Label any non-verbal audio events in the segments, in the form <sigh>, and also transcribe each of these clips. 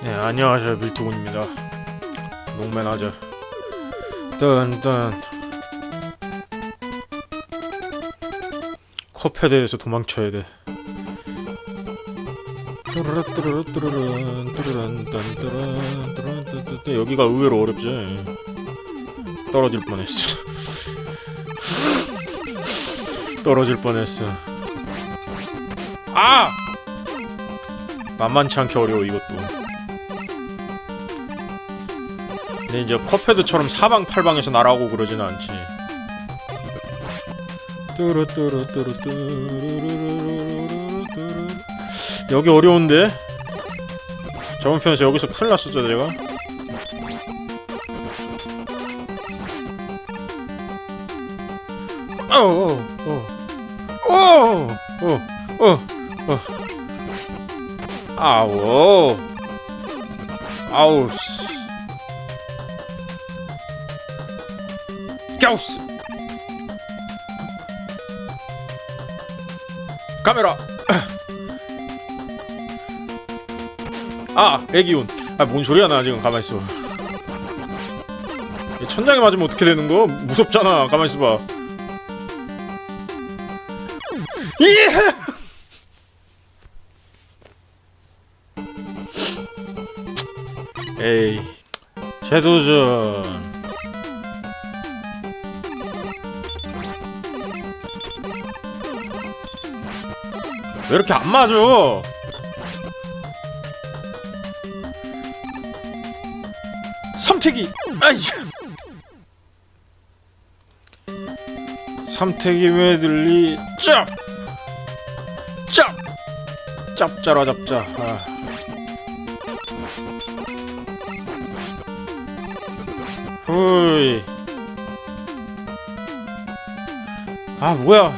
네 안녕하세요 밀투군입니다. 농맨하자 딴딴 컵헤드에서 도망쳐야 돼. 여기가 의외로 어렵지. 떨어질 뻔했어. <laughs> 떨어질 뻔했어. 아! 만만치 않게 어려워 이것도 근데 이제 컵헤드처럼 사방팔방에서 날아오고 그러진 않지 여기 어려운데? 저번 편에서 여기서 큰일 났었죠 내가? 어어어어어어어 어, 어, 어. 아오 아우씨 가우스. 카메라. 아 애기운. 아뭔 소리야 나 지금 가만 있어. 얘 천장에 맞으면 어떻게 되는 거 무섭잖아 가만 있어 봐. 예 <laughs> 에이 재도전 왜 이렇게 안 맞아? 삼태기! 아이 삼태기 메들리 짭! 짭! 짭짜라 잡자 아. 후이 아 뭐야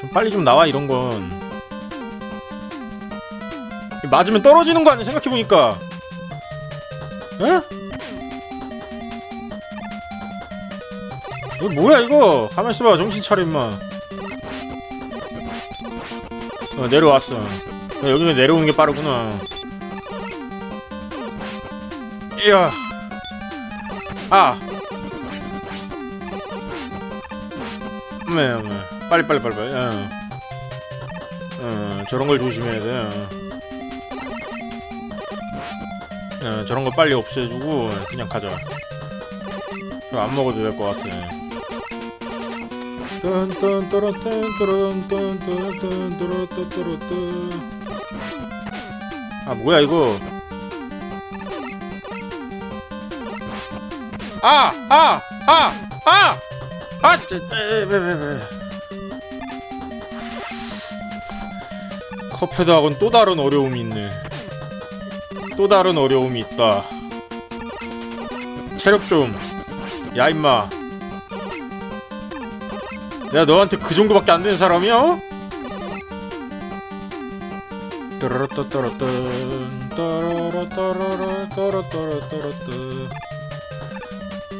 좀 빨리 좀 나와 이런 건 맞으면 떨어지는 거 아니야 생각해보니까 에? 이거 뭐야 이거 가만 있어봐 정신 차려 임마 어 내려왔어 어, 여기가 내려오는 게 빠르구나 이야 아 네, 네. 빨리 빨리 빨리 빨리 어. 어, 저런 걸 조심해야 돼 어. 어, 저런 거 빨리 없애주고 그냥 가자. 안 먹어도 될 것 같아. 아 뭐야 이거? 아! 아! 아! 아! 아! 컵헤드하고는 또 다른 어려움이 있네. 또 다른 어려움이 있다. 체력 좀. 야 임마. 내가 너한테 그 정도밖에 안 되는 사람이야?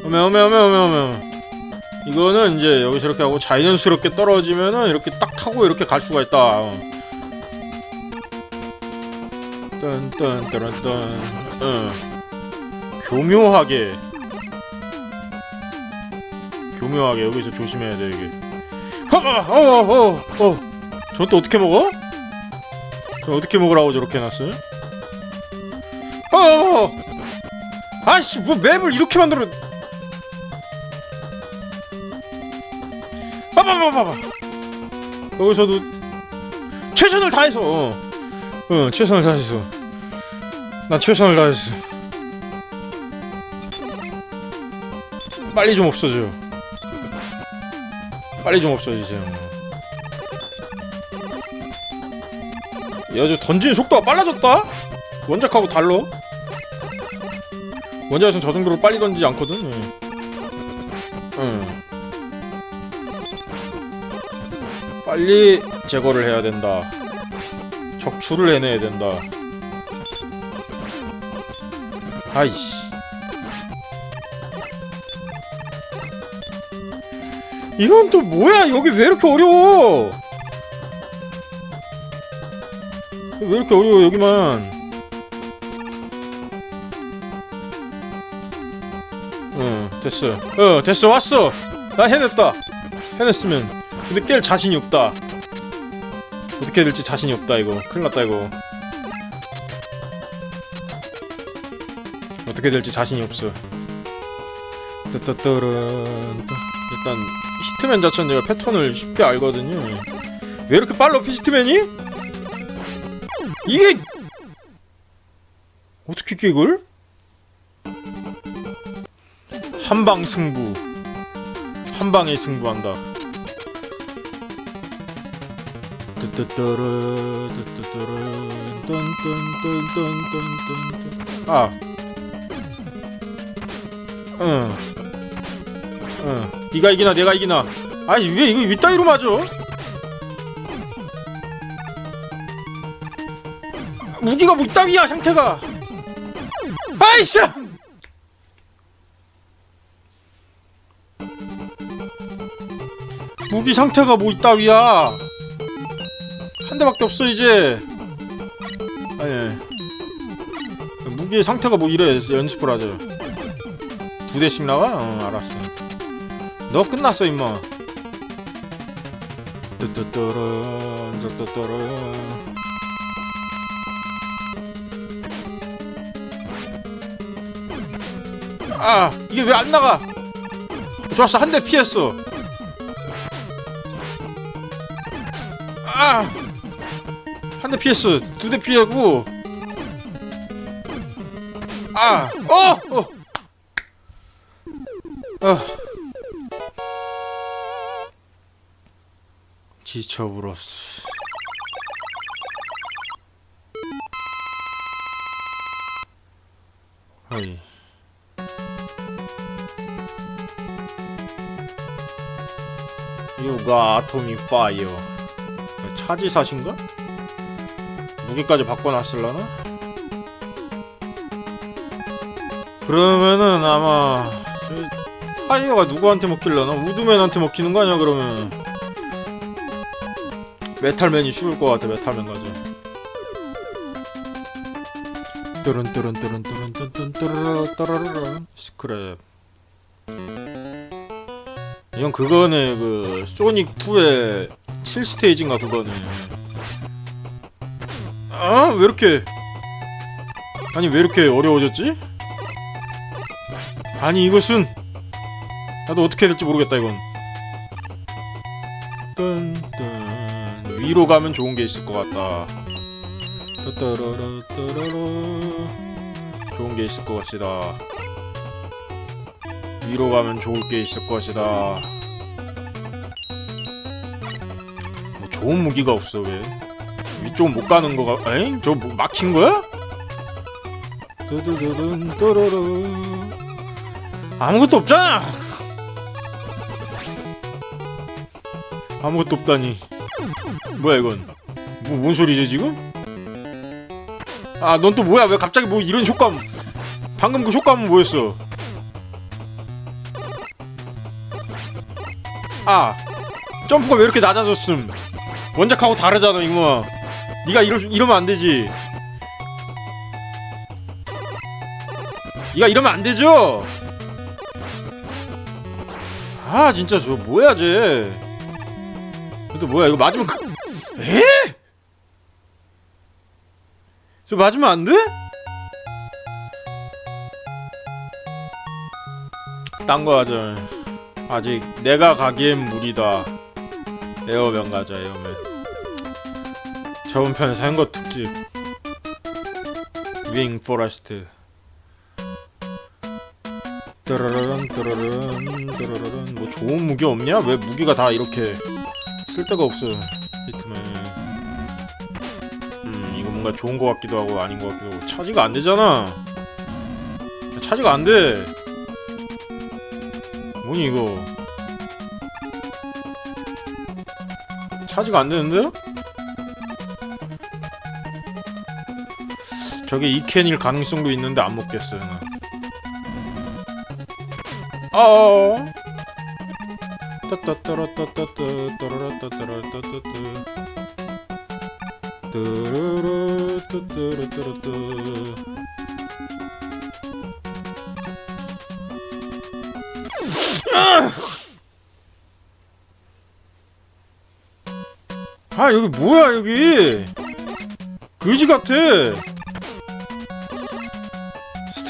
어메 어메 어메 어메 어메 이거는 이제 여기서 이렇게 하고 자연스럽게 떨어지면은 이렇게 딱 타고 이렇게 갈 수가 있다 어. 딴딴따란딴 응 교묘하게. 교묘하게 여기서 조심해야 돼 이게. 어어어어어. 저건 또 어떻게 먹어? 저 어떻게 먹으라고 저렇게 해놨어요? 어어 아씨 뭐 맵을 이렇게 만들어. 봐봐봐봐봐 여기서도 최선을 다해서. 어. 응, 최선을 다했어. 나 최선을 다했어. 빨리 좀 없어져. 빨리 좀 없어지세요. 야, 저 던지는 속도가 빨라졌다? 원작하고 달라? 원작에선 저 정도로 빨리 던지지 않거든? 응. 응. 빨리 제거를 해야 된다. 적출을 해내야 된다. 아이씨. 이건 또 뭐야? 여기 왜 이렇게 어려워? 왜 이렇게 어려워 여기만? 응 어, 됐어. 어 됐어. 왔어. 나 해냈다. 해냈으면. 근데 깰 자신이 없다. 어떻게 될지 자신이 없다 이거. 큰일 났다 이거. 어떻게 될지 자신이 없어. 뜨뜨뜨른 일단 히트맨 자체는 내가 패턴을 쉽게 알거든요. 왜 이렇게 빨라 히트맨이? 이게! 어떻게 깨 이걸? 한방 승부. 한 방에 승부한다 뜨뜨뜨르 뜨뜨뜨르 뚠뚠뚠뚠뚠뚠 아 응. 응. 네가 이기나 내가 이기나. 아니 왜 이거 윗다이로 맞아? 무기가 뭐 이따위야 상태가. 아이씨! 무기 상태가 뭐 이따위야. 한 대밖에 없어 이제. 아니. 무기의 상태가 뭐 이래 연습을 하자. 두 대씩 나와? 어 알았어 너 끝났어 임마 뚜뚜뚜루 뚜뚜뚜루 아 이게 왜 안 나가 좋았어 한 대 피했어 아 한 대 피했어 두 대 피하고 아 어 어. 아. 지쳐불었어. 어이. 유가 아토미 파이어. 차지사신가? 무게까지 바꿔놨을라나? 그러면은 아마 저 파이어가 누구한테 먹힐려나? 우드맨한테 먹히는 거 아니야 그러면 메탈맨이 쉬울 것 같아 메탈맨 가자 뚜른 뚜른 뚜른 뚜른 뚜른 뚜른 뚜르르 따라르르 스크랩. 이건 그거네 그 소닉 2의 7스테이지인가 그거네 아 왜 이렇게? 아니 왜 이렇게 어려워졌지? 아니 이것은 나도 어떻게 해야 될지 모르겠다 이건. 뚠뚠 위로 가면 좋은 게 있을 것 같다. 따따라라 따라라. 좋은 게 있을 것 것이다. 위로 가면 좋을 게 있을 것이다. 뭐 좋은 무기가 없어 왜 위쪽 못 가는 거가 에잉? 저뭐 막힌 거야? 두두두둔 또로로 아무것도 없잖아. 아무것도 없다니. 뭐야 이건? 뭐 뭔 소리지 지금? 아, 넌 또 뭐야? 왜 갑자기 뭐 이런 효과음? 방금 그 효과음은 뭐였어? 아, 점프가 왜 이렇게 낮아졌음? 원작하고 다르잖아, 이거. 네가 이러 이러면 안 되지. 네가 이러면 안 되죠? 아 진짜 저 뭐야 쟤. 또 뭐야 이거 맞으면 그... 에? 저 맞으면 안 돼? 딴 거 하자. 아직 내가 가기엔 무리다. 에어맨 가자 에어맨. 저번 편에 산거 특집. 윙 포레스트. 따라라란 따라라란 따라라란 뭐 좋은 무기 없냐? 왜 무기가 다 이렇게 쓸데가 없어 히트맨 음 이거 뭔가 좋은 거 같기도 하고 아닌 거 같기도 하고. 차지가 안 되잖아. 차지가 안돼. 뭐니 이거? 차지가 안 되는데 저게 이캔일 가능성도 있는데 안 먹겠어요 난. 어어. 아 여기 뭐야 여기? 그지 같아.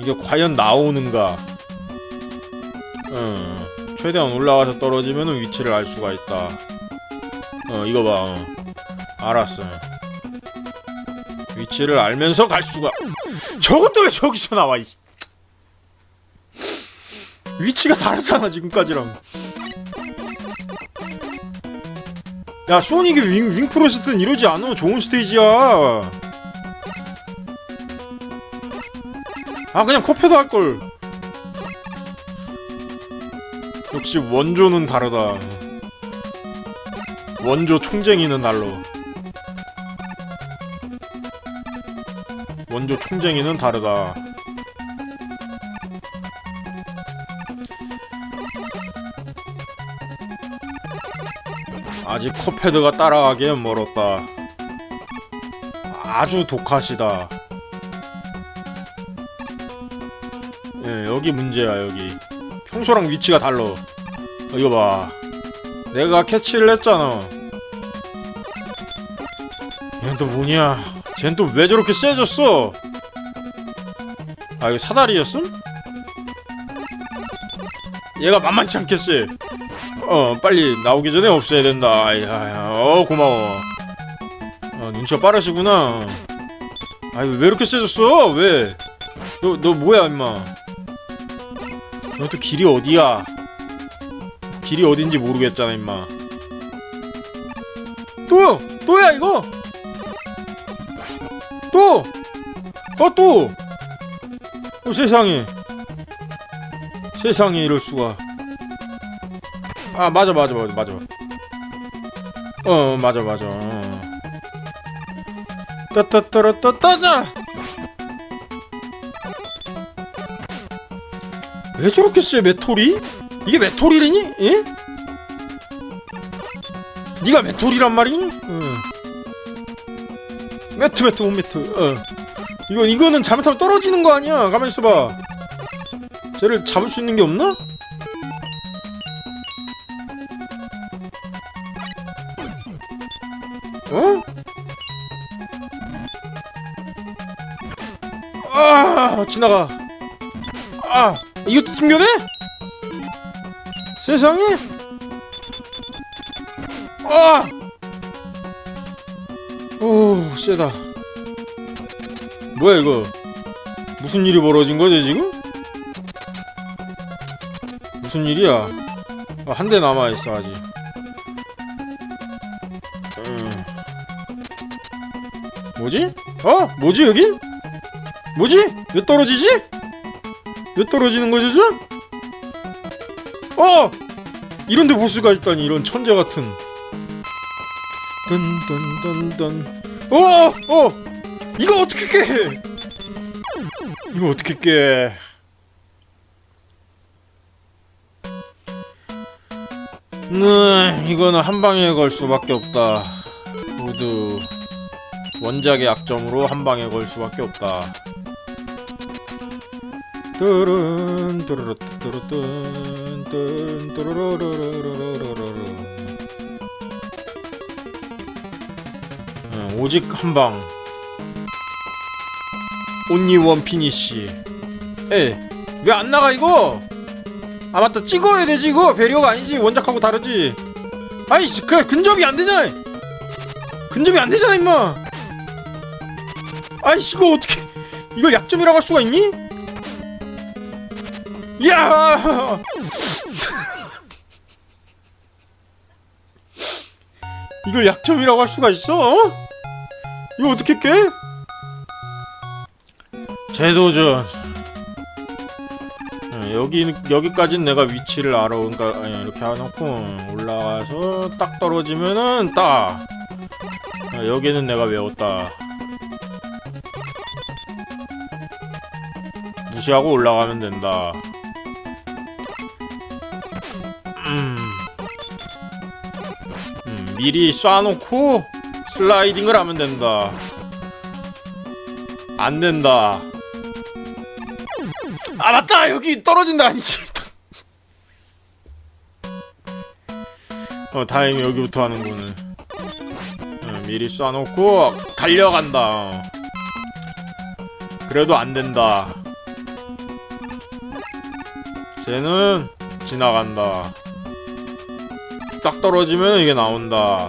이게 과연 나오는가? 어, 최대한 올라가서 떨어지면 위치를 알 수가 있다. 어, 이거 봐. 어. 알았어. 위치를 알면서 갈 수가. 저것도 왜 저기서 나와? 이 위치가 다르잖아 지금까지랑. 야 소닉이 윙, 윙 프로스트는 이러지 않아. 좋은 스테이지야. 아 그냥 코페도 할걸 역시 원조는 다르다 원조 총쟁이는 날로 원조 총쟁이는 다르다 아직 코패드가 따라가기엔 멀었다. 아주 독하시다. 예, 여기 문제야 여기. 평소랑 위치가 달라. 어, 이거 봐. 내가 캐치를 했잖아. 얘는 또 뭐냐? 쟤는 또 왜 저렇게 세졌어? 아 이거 사다리였음? 얘가 만만치 세 어 빨리 나오기 전에 없애야 된다 아야 어 고마워 아 눈치가 빠르시구나 아이 왜 이렇게 세졌어 왜 너, 너 뭐야 임마 너 또 길이 어디야? 길이 어딘지 모르겠잖아, 임마. 또! 또야, 이거! 또! 어, 또! 어, 세상에. 세상에, 이럴 수가. 아, 맞아, 맞아, 맞아, 맞아. 어, 맞아, 맞아. 어. 따따따라따따자! 왜 저렇게 쎄 메토리? 이게 메토리래니? 예? 네가 메토리란 말이니? 응. 매트 매트 온 매트. 어. 이거 이거는 잘못하면 떨어지는 거 아니야? 가만 있어봐. 쟤를 잡을 수 있는 게 없나? 어? 아 지나가. 아 이것도 튕겨내? 세상에? 아! 오, 세다. 뭐야 이거? 무슨 일이 벌어진 거지 지금? 무슨 일이야? 아, 한 대 남아 있어 아직. 뭐지? 어? 뭐지 여긴? 뭐지? 왜 떨어지지? 왜 떨어지는 거죠? 저? 어! 이런데 보스가 있다니 이런 천재 같은. 던던던던. 어! 어! 이거 어떻게 깨? 이거 어떻게 깨? 네, 이거는 한 방에 걸 수밖에 없다. 모두 원작의 약점으로 한 방에 걸 수밖에 없다. 뚜른 뚜르르 뚜르뜬 뜬 뚜르르르르르르르 음, 오직 한 방. 온니 원 피니쉬. 에이, 왜 안 나가 이거? 아 맞다 찍어야 되지 이거 배리어가 아니지 원작하고 다르지 아이 그 근접이 안 되냐 근접이 안 되잖아 임마 아이씨 이거 어떻게 이걸 약점이라고 할 수가 있니? 야! <laughs> 이걸 약점이라고 할 수가 있어? 어? 이거 어떻게 깨? 재도전. 어, 여기 여기까지는 내가 위치를 알아. 그러니까 아니, 이렇게 해놓고 올라가서 딱 떨어지면은 딱. 어, 여기는 내가 외웠다. 무시하고 올라가면 된다. 음. 음, 미리 쏴놓고 슬라이딩을 하면 된다. 안 된다. 아 맞다 여기 떨어진다 <laughs> 아니지. 어 다행히 여기부터 하는구나. 어, 미리 쏴놓고 달려간다. 어. 그래도 안 된다. 쟤는 지나간다. 딱 떨어지면 이게 나온다.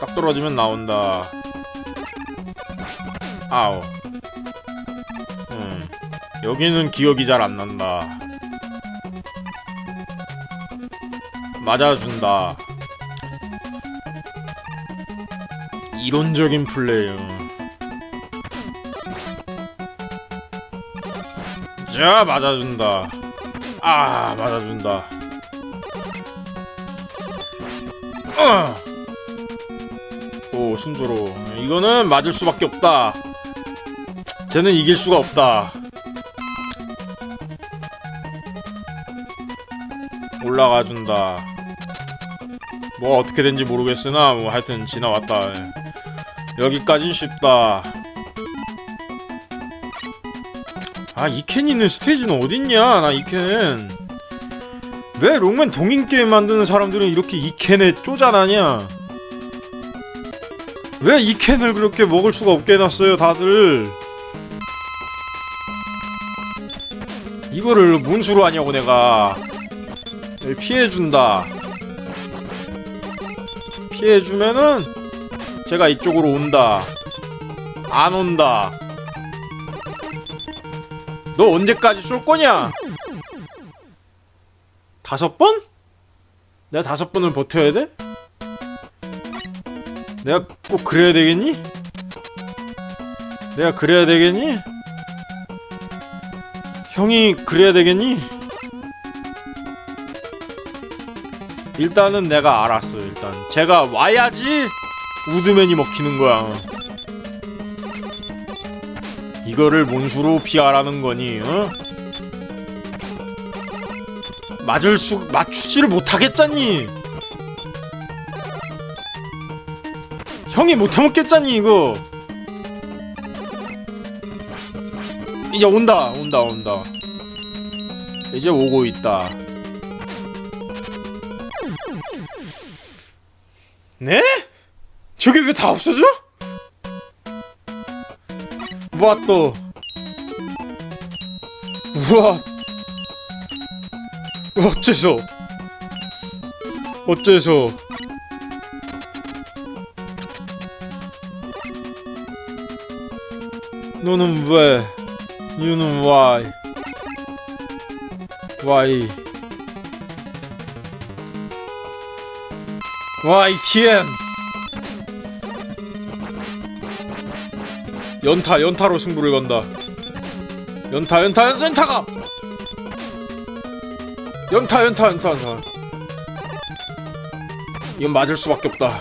딱 떨어지면 나온다. 아우. 음. 여기는 기억이 잘 안 난다. 맞아준다. 이론적인 플레이요. 자, 맞아준다. 아, 맞아준다. 어. 오, 순조로워. 이거는 맞을 수밖에 없다. 쟤는 이길 수가 없다. 올라가 준다. 뭐 어떻게 된지 모르겠으나 뭐 하여튼 지나왔다. 여기까진 쉽다. 아 이켄 있는 스테이지는 어딨냐? 나 이켄. 왜 롱맨 동인 게임 만드는 사람들은 이렇게 이켄에 쪼잔하냐? 왜 이켄을 그렇게 먹을 수가 없게 해놨어요, 다들? 이거를 문수로 하냐고 내가 피해준다 피해주면은 제가 이쪽으로 온다 안 온다 너 언제까지 쏠 거냐 다섯 번? 내가 다섯 번을 버텨야 돼? 내가 꼭 그래야 되겠니? 내가 그래야 되겠니? 형이 그래야 되겠니? 일단은 내가 알았어 일단 제가 와야지 우드맨이 먹히는 거야 이거를 몬수로 피하라는 거니 어? 맞을 수 맞추지를 못하겠잖니 형이 못해먹겠잖니 이거 이제 온다 온다 온다 이제 오고 있다 네? 저게 왜 다 없어져? 우와 또. 우와 어째서? 어째서? 너는 왜? you는 why why YTN 연타 연타로 승부를 건다 연타 연타 연타가 연타 연타 연타 연타 이건 맞을 수밖에 없다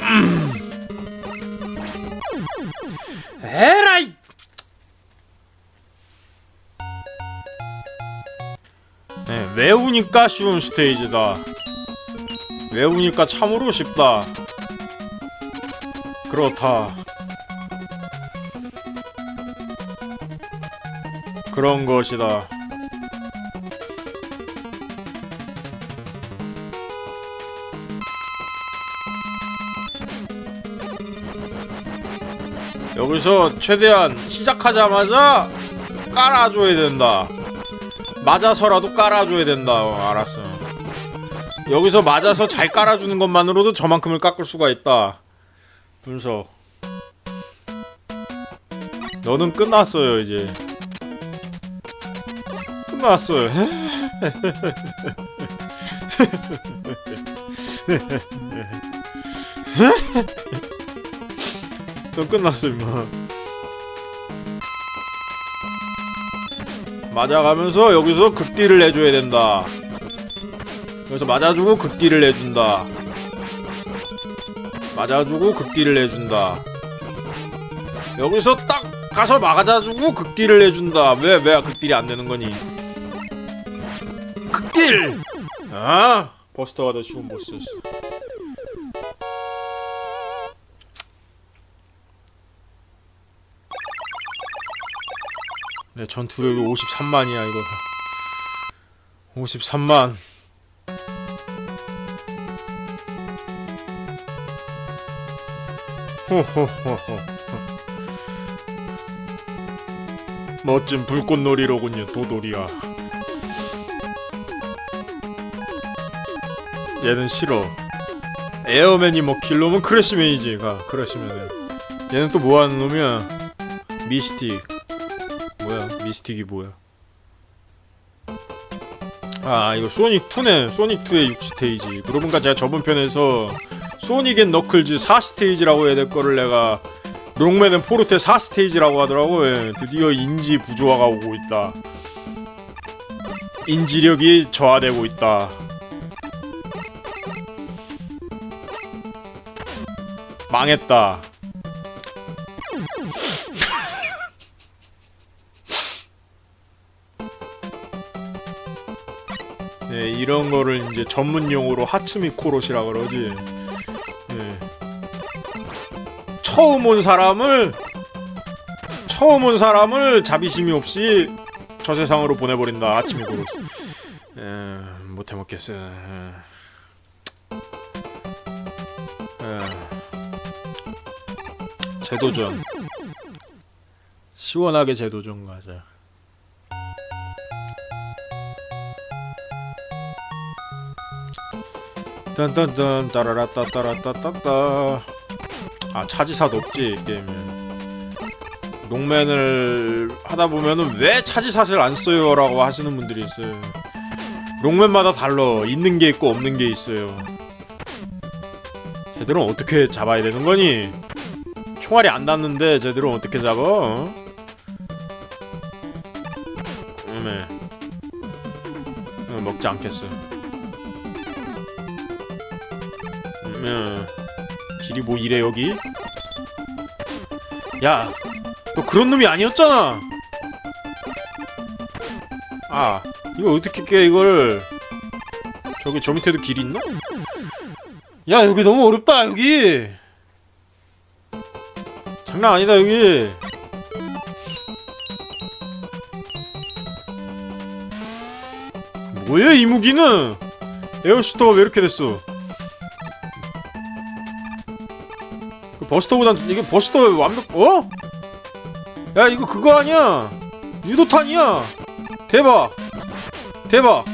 음. 에라이 네, 외우니까 쉬운 스테이지다. 외우니까 참으로 쉽다. 그렇다. 그런 것이다. 여기서 최대한 시작하자마자 깔아줘야 된다. 맞아서라도 깔아줘야 된다. 어, 알았어. 여기서 맞아서 잘 깔아주는 것만으로도 저만큼을 깎을 수가 있다. 분석. 너는 끝났어요 이제. 끝났어요. <laughs> 넌 끝났어 임마. 맞아가면서 여기서 극딜을 해줘야 된다. 여기서 맞아주고 극딜을 해준다. 맞아주고 극딜을 해준다. 여기서 딱 가서 막아주고 극딜을 해준다. 왜 왜 극딜이 안되는거니? 극딜! 아 버스터가 더 쉬운 보스였어. 네, 전투력이 53만이야 이거. 53만. <laughs> 멋진 불꽃놀이로군요, 도돌이야. 얘는 싫어. 에어맨이 뭐 길놈은 크래시맨이지. 가, 크래시맨은. 얘는 또 뭐 하는 놈이야? 미스틱. 뭐야? 미스틱이 뭐야? 아, 이거 소닉2네. 소닉2의 6스테이지. 그러분가 제가 저번 편에서 소닉 앤 너클즈 4스테이지라고 해야 될 거를 내가 롱맨 앤 포르테 4스테이지라고 하더라고. 예, 드디어 인지 부조화가 오고 있다. 인지력이 저하되고 있다. 망했다. <laughs> 네, 이런 거를 이제 전문 용어로 하츠미 코롯이라 그러지. 처음 온 사람을 처음 온 사람을 자비심이 없이 저 세상으로 보내버린다 아침 고로 예, 못해 먹겠어. 에, 예. 제도전. 예. 시원하게 제도전 가자. 딴딴딴 따라라따따라따따따. 아 차지사 높지 게임은 롱맨을 하다 보면은 왜 차지사실 안 써요라고 하시는 분들이 있어요. 롱맨마다 달러 있는 게 있고 없는 게 있어요. 쟤들은 어떻게 잡아야 되는 거니? 총알이 안 닿는데 쟤들은 어떻게 잡아? 음에 먹지 않겠어. 음. 예. 길이 뭐 이래 여기? 야! 너 그런 놈이 아니었잖아! 아 이거 어떻게 깨 이걸 저기 저 밑에도 길이 있나? 야 여기 너무 어렵다 여기! 장난 아니다 여기! 뭐야 이 무기는! 에어슈터가 왜 이렇게 됐어? 버스터보단 이게 버스터 완벽 어? 야 이거 그거 아니야. 유도탄이야. 대박. 대박.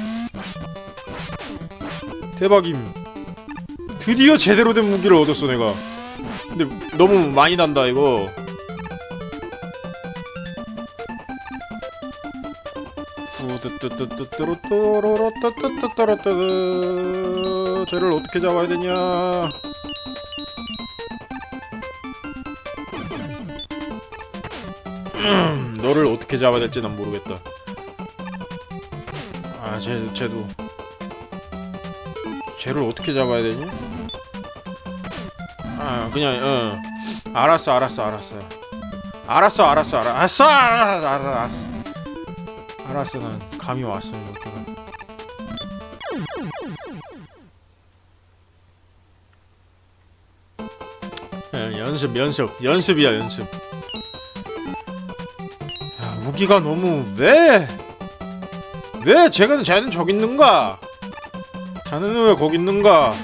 대박임. 드디어 제대로 된 무기를 얻었어 내가. 근데 너무 많이 난다 이거. 쟤를 어떻게 잡아야 되냐 너를 어떻게 잡아야 될지 난 모르겠다. 아, 쟤, 쟤도. 쟤를 어떻게 잡아야 되지? 아, 그냥, 어. 알았어, 알았어, 알았어. 알았어, 알았어, 알았어, 알았어, 알았어, 알았어. 알았어, 난 감이 왔어, 이렇게가. 예, 연습, 연습, 연습이야, 연습. 야, 무기가 너무 왜? 왜 쟤는 쟤는 저기 있는가? 자네는 왜 거기 있는가?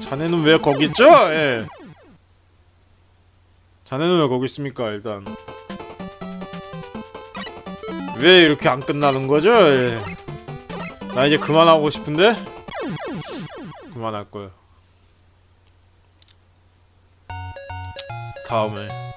자네는 왜 거기 있죠? 예. 자네는 왜 거기 있습니까? 일단 왜 이렇게 안 끝나는 거죠? 예. 나 이제 그만하고 싶은데 그만할 거예요. 다음에